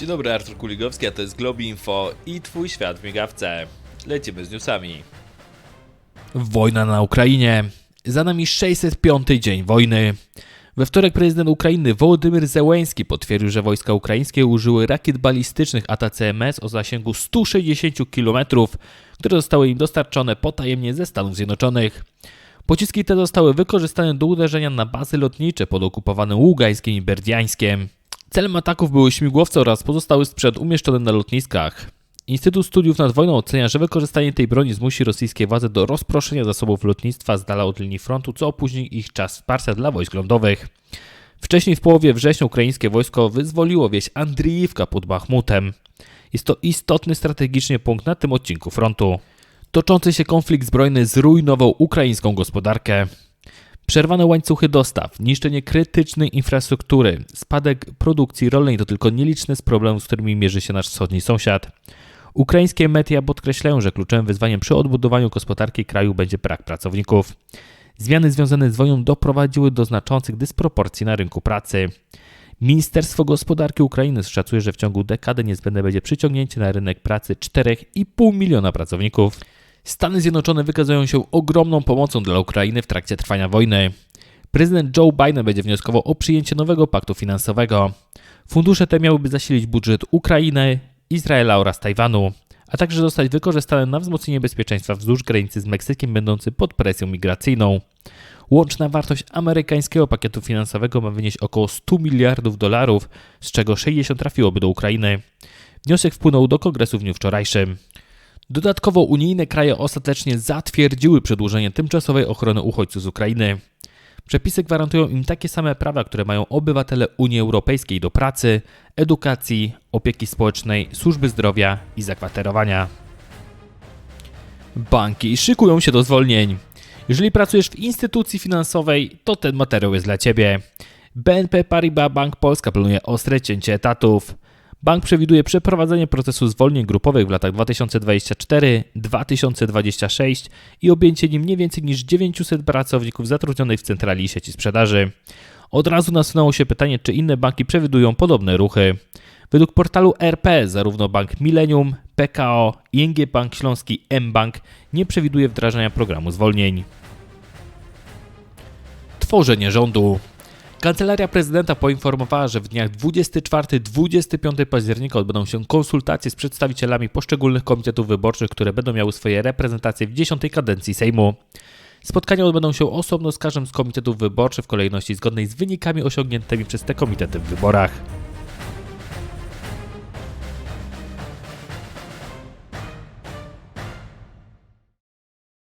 Dzień dobry, Artur Kuligowski, a to jest Globi Info i Twój świat w migawce. Lecimy z newsami. Wojna na Ukrainie. Za nami 605 dzień wojny. We wtorek prezydent Ukrainy Wołodymyr Zełenski potwierdził, że wojska ukraińskie użyły rakiet balistycznych ATACMS o zasięgu 160 km, które zostały im dostarczone potajemnie ze Stanów Zjednoczonych. Pociski te zostały wykorzystane do uderzenia na bazy lotnicze pod okupowanym Ługańskiem i Berdiańskiem. Celem ataków były śmigłowce oraz pozostały sprzęt umieszczony na lotniskach. Instytut Studiów nad Wojną ocenia, że wykorzystanie tej broni zmusi rosyjskie władze do rozproszenia zasobów lotnictwa z dala od linii frontu, co opóźni ich czas wsparcia dla wojsk lądowych. Wcześniej w połowie września ukraińskie wojsko wyzwoliło wieś Andriivka pod Bachmutem. Jest to istotny strategicznie punkt na tym odcinku frontu. Toczący się konflikt zbrojny zrujnował ukraińską gospodarkę. Przerwane łańcuchy dostaw, niszczenie krytycznej infrastruktury, spadek produkcji rolnej to tylko nieliczne z problemów, z którymi mierzy się nasz wschodni sąsiad. Ukraińskie media podkreślają, że kluczowym wyzwaniem przy odbudowaniu gospodarki kraju będzie brak pracowników. Zmiany związane z wojną doprowadziły do znaczących dysproporcji na rynku pracy. Ministerstwo Gospodarki Ukrainy szacuje, że w ciągu dekady niezbędne będzie przyciągnięcie na rynek pracy 4,5 miliona pracowników. Stany Zjednoczone wykazują się ogromną pomocą dla Ukrainy w trakcie trwania wojny. Prezydent Joe Biden będzie wnioskował o przyjęcie nowego paktu finansowego. Fundusze te miałyby zasilić budżet Ukrainy, Izraela oraz Tajwanu, a także zostać wykorzystane na wzmocnienie bezpieczeństwa wzdłuż granicy z Meksykiem, będący pod presją migracyjną. Łączna wartość amerykańskiego pakietu finansowego ma wynieść około 100 miliardów dolarów, z czego 60 trafiłoby do Ukrainy. Wniosek wpłynął do kongresu w dniu wczorajszym. Dodatkowo unijne kraje ostatecznie zatwierdziły przedłużenie tymczasowej ochrony uchodźców z Ukrainy. Przepisy gwarantują im takie same prawa, które mają obywatele Unii Europejskiej do pracy, edukacji, opieki społecznej, służby zdrowia i zakwaterowania. Banki szykują się do zwolnień. Jeżeli pracujesz w instytucji finansowej, to ten materiał jest dla Ciebie. BNP Paribas Bank Polska planuje ostre cięcie etatów. Bank przewiduje przeprowadzenie procesu zwolnień grupowych w latach 2024-2026 i objęcie nim nie więcej niż 900 pracowników zatrudnionych w centrali sieci sprzedaży. Od razu nasunęło się pytanie, czy inne banki przewidują podobne ruchy. Według portalu RP zarówno Bank Millennium, PKO, ING Bank Śląski, mBank nie przewiduje wdrażania programu zwolnień. Tworzenie rządu. Kancelaria prezydenta poinformowała, że w dniach 24-25 października odbędą się konsultacje z przedstawicielami poszczególnych komitetów wyborczych, które będą miały swoje reprezentacje w 10 kadencji Sejmu. Spotkania odbędą się osobno z każdym z komitetów wyborczych w kolejności zgodnej z wynikami osiągniętymi przez te komitety w wyborach.